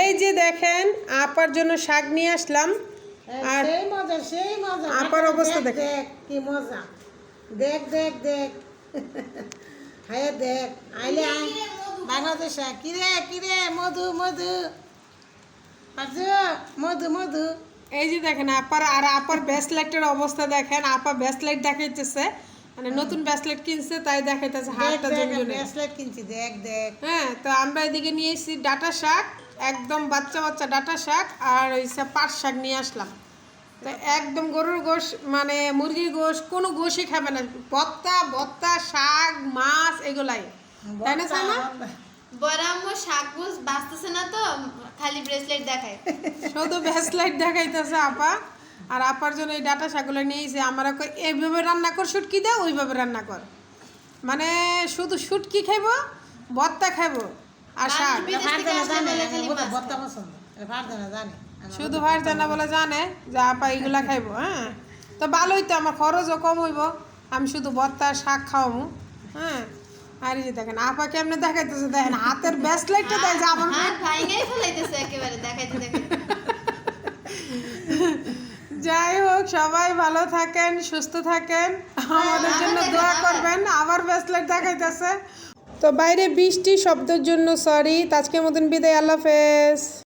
এই যে দেখেন আপার জন্য শাক নিয়ে আসলাম। আর সেই মজা সেই মজা। আপার অবস্থা দেখ কি মজা। দেখ দেখ দেখ। হায় দেখ আইলে আই বাংলাদেশে কিরে কিরে মধু মধু। মধু মধু। এই যে দেখেন আপার আর আপার ব্যাসলাইটের অবস্থা দেখেন। আপা ব্যাসলাইট দেখাইতেছে। মানে নতুন ব্যাসলাইট কিনছে তাই দেখাইতেছে দেখ হাতটা দেখ জমজমে ব্রেসলেট কিনছি দেখ দেখ। হ্যাঁ তো আমরা এদিকে নিয়ে এসেছি ডাটা শাক একদম বাচ্চা বাচ্চা ডাটা শাক আর হইছে পাট শাক নিয়ে আসলাম। তো একদম গরুর গোশ মানে মুরগির গোশ কোনো গোশই খাবে না। ভত্তা ভত্তা শাক মাছ এগুলাই। তাই না সাইমা? বড় আম্মু শাক বুঝ বাঁচতেছে না তো খালি ব্রেসলেট দেখায়। শুধু ব্যাসলাইট দেখাইতেছে আপা। আর আপার জন্য এই ডাটা শাকগুলো নিয়েছে আমরা কই এইভাবে রান্না কর শুটকি দে ওইভাবে রান্না কর। মানে শুধু শুটকি খাইবো ভত্তা খাইবো আর শাক। আমার শুধু ভাই জানা বলে জানে। যে আপা এইগুলা খাইবো হ্যাঁ? তো ভালোই তো আমার খরচও কম হইব আমি শুধু আর শাক খাওয়াবো হ্যাঁ? আর যে দেখেন আপা কেমনে দেখাইতেছে দেখেন হাতের ব্যাসলাইটটা দেয় যে আমার হাত ভাইঙ্গাই ফেলাইতেছে একেবারে দেখাইতে দেখাইতে। যাই হোক সবাই ভালো থাকেন সুস্থ থাকেন। আমাদের জন্য দোয়া করবেন। আবার ব্রেসলেট দেখাইতেছে। তো বাইরে বৃষ্টি শব্দের জন্য সরি আজকের মতন বিদায় আল্লাহ হাফেজ।